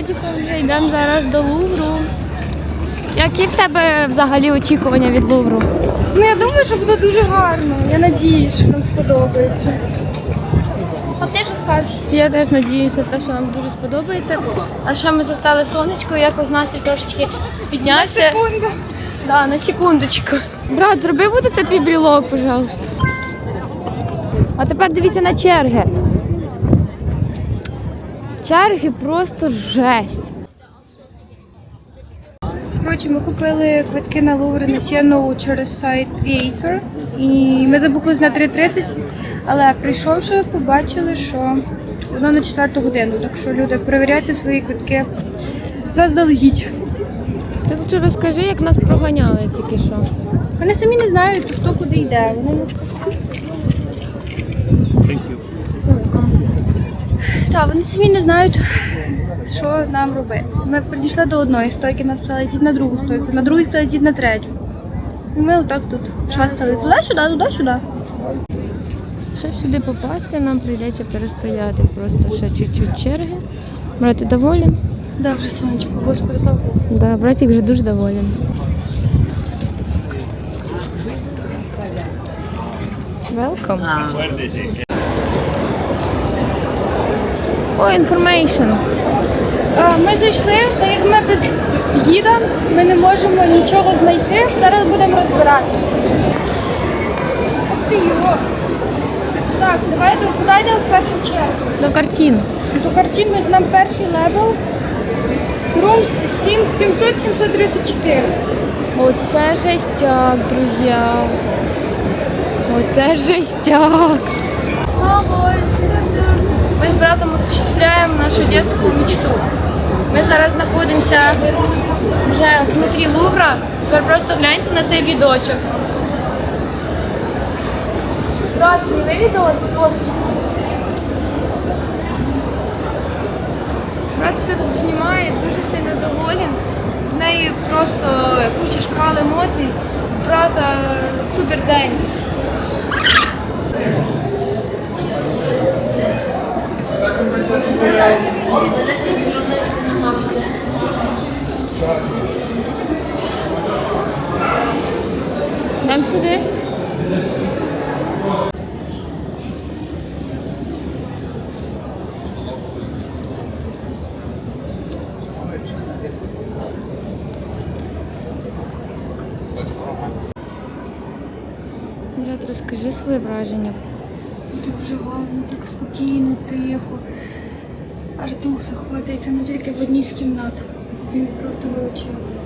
братиком вже йдемо зараз до Лувру. Які в тебе взагалі очікування від Лувру? Ну я думаю, що буде дуже гарно. Я надіюсь, що нам сподобається. А ти що скажеш? Я теж надіюся, те, що нам дуже сподобається. А ще ми застали сонечко, якось настрій трошечки піднявся. Секунду. Да, на секундочку. Брат, зроби буде це твій брілок, пожалуйста. А тепер дивіться на черги. Черги просто жесть. Коротше, ми купили квитки на Лувр на Сіну через сайт Creator. І ми забуклись на 3.30, але прийшовши, побачили, що воно на 4 годину. Так що люди, перевіряйте свої квитки заздалегідь. Ти лучше розкажи, як нас проганяли тільки що. Вони самі не знають, хто куди йде. Вони Так, вони самі не знають, що нам робити. Ми підійшли до одної стойки, нам сказали, йдіть на другу стойку, на другій сказали, йдіть на третю. І ми отак тут шастали туди-сюди, туди-сюди. Щоб сюди попасти, нам прийдеться перестояти просто ще чуть-чуть черги. Брат, ти доволен? Да, вже сонечко, господи, слава Богу. Да, братик вже дуже доволен. Welcome. О, information. Ми зайшли, так як ми без гіда, ми не можемо нічого знайти. Зараз будемо розбиратися. Ух ти його. Так, давай до куди в першу чергу. До картин. До картини нам перший левел. Рум 700, 734. Оце жестяк, друзі. Оце жестяк. Ми з братом осуществляємо нашу детську мечту. Ми зараз знаходимося вже внутрі Лувра. Тепер просто гляньте на цей відочок. Брат, зніми відос, фоточку. Брат все тут знімає, дуже сильно доволен. В неї просто куча шкал емоцій. Брата супер день. Йдемо сюди. Розкажи своє враження. Дуже гарно, так спокійно, тихо. Аж дух захватується, ми тільки в одній з кімнат. Він просто величезний.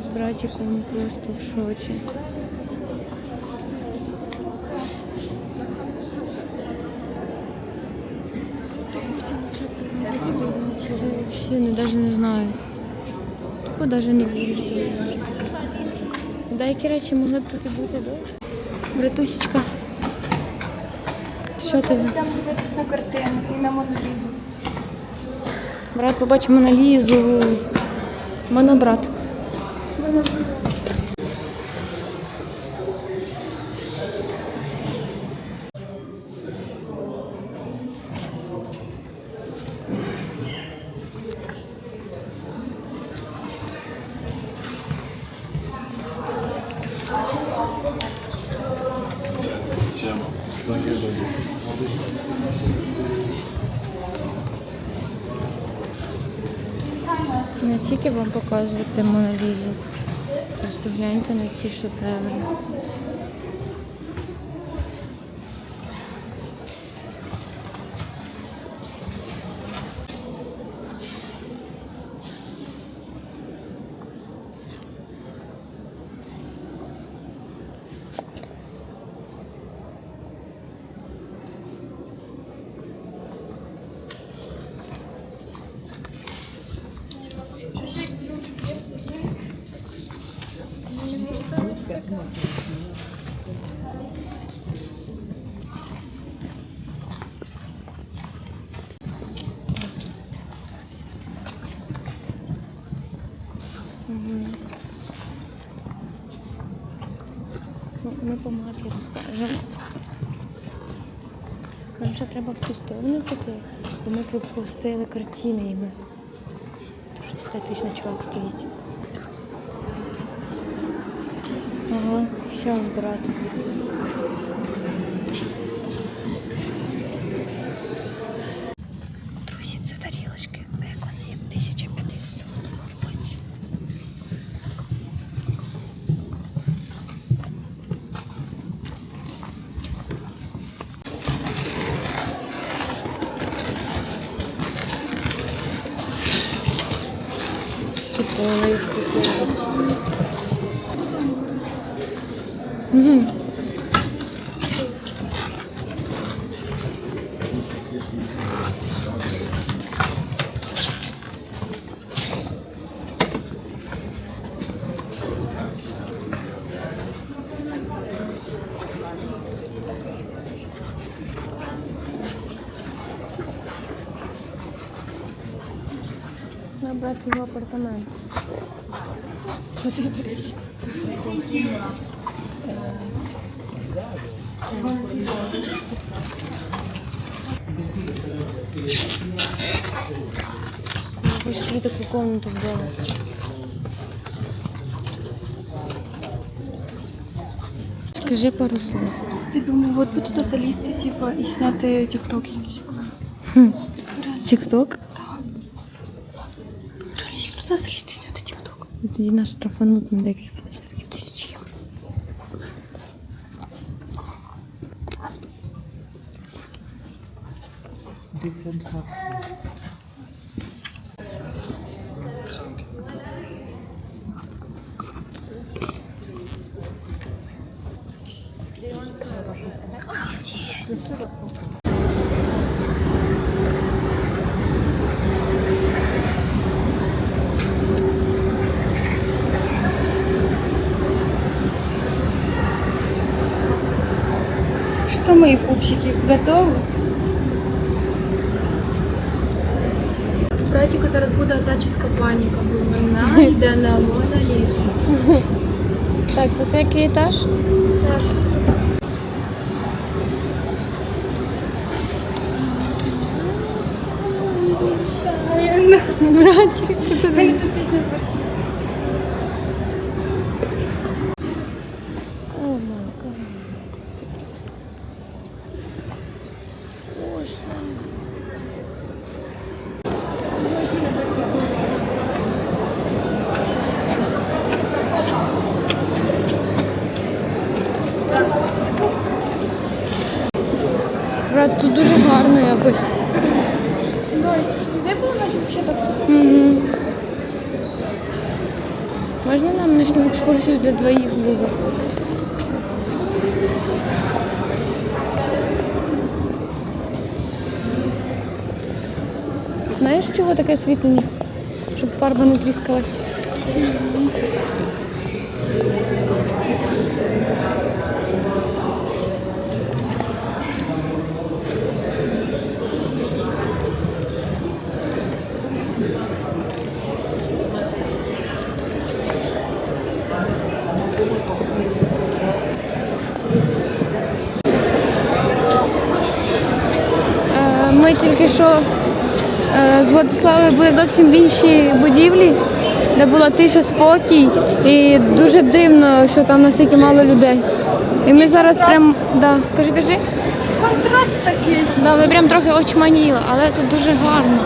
З братиком просто в шоці. Я вообще ну, даже не знаю. Тупо даже не вірю, що це. Деякі речі могли б тут і бути, да? Братусечка. Що ти? Йдемо дивитися на картину і на монолізу. Брат, побачимо на Лізу. Монобрат. Не тільки вам показувати Монолізу. Просто гляньте на ці шедеври. Ми по мапі розкажемо. Нам ще треба в ту сторону піти, бо ми пропустили картини. Дуже естетичний чувак стоїть. Ага, щас, брат. Друзі, це тарілочки, як вони в 1500 році. Типу вони скупують. Угу. Набрати його апартамент. Подивись. Хочу собі таку комнату вдома. Скажи пару слов. Я думаю, от би туди залізти, типу, і зняти тікток якийсь. Тік-ток? Реально, туди залізти і зняти тікток. Тоді нас штрафануть на декілька Что, мои пупсики, готовы? Братіка зараз буде атачівська паніка, бо вона йде на Мона Лізу. Так, то це який етаж? Братик, це мені ця пісня пошла. О, май гад. Боже. Брат, тут дуже гарно якось. Угу. Можна нам ночну екскурсію для двоїх в? Знаєш, чого таке освітлення? Щоб фарба не тріскалась. Е, Ми тільки що з були зовсім в іншій будівлі, де була тиша, спокій, і дуже дивно, що там настільки мало людей. І ми зараз прям, да, кажи, кажи. Контраст такий. Да, ми прям трохи очманіли, але це дуже гарно.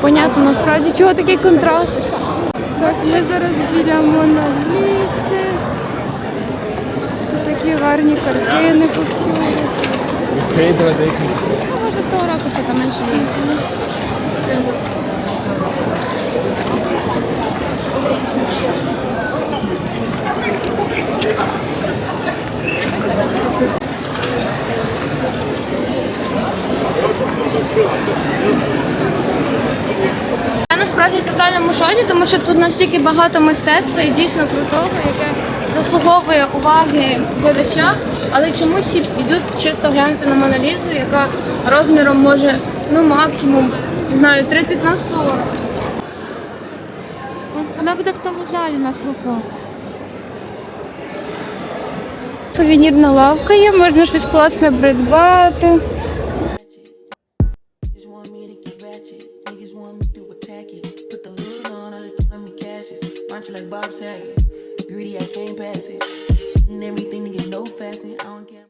Понятно, насправді чого такий контраст. Так, ми зараз біля Мона Лізи. Тут такі гарні картини повсюди. Ну, може з того ракурсу там менше є. Я насправді в тотальному шоці, тому що тут настільки багато мистецтва і дійсно крутого, яке заслуговує уваги глядача, але чомусь всі йдуть чисто глянути на Монолізу, яка розміром може ну максимум не знаю 30 на 40. Вона буде в тому залі на слуху. Сувенірна лавка є, можна щось класне придбати. Greedy, I can't pass it. Fasting. I don't care.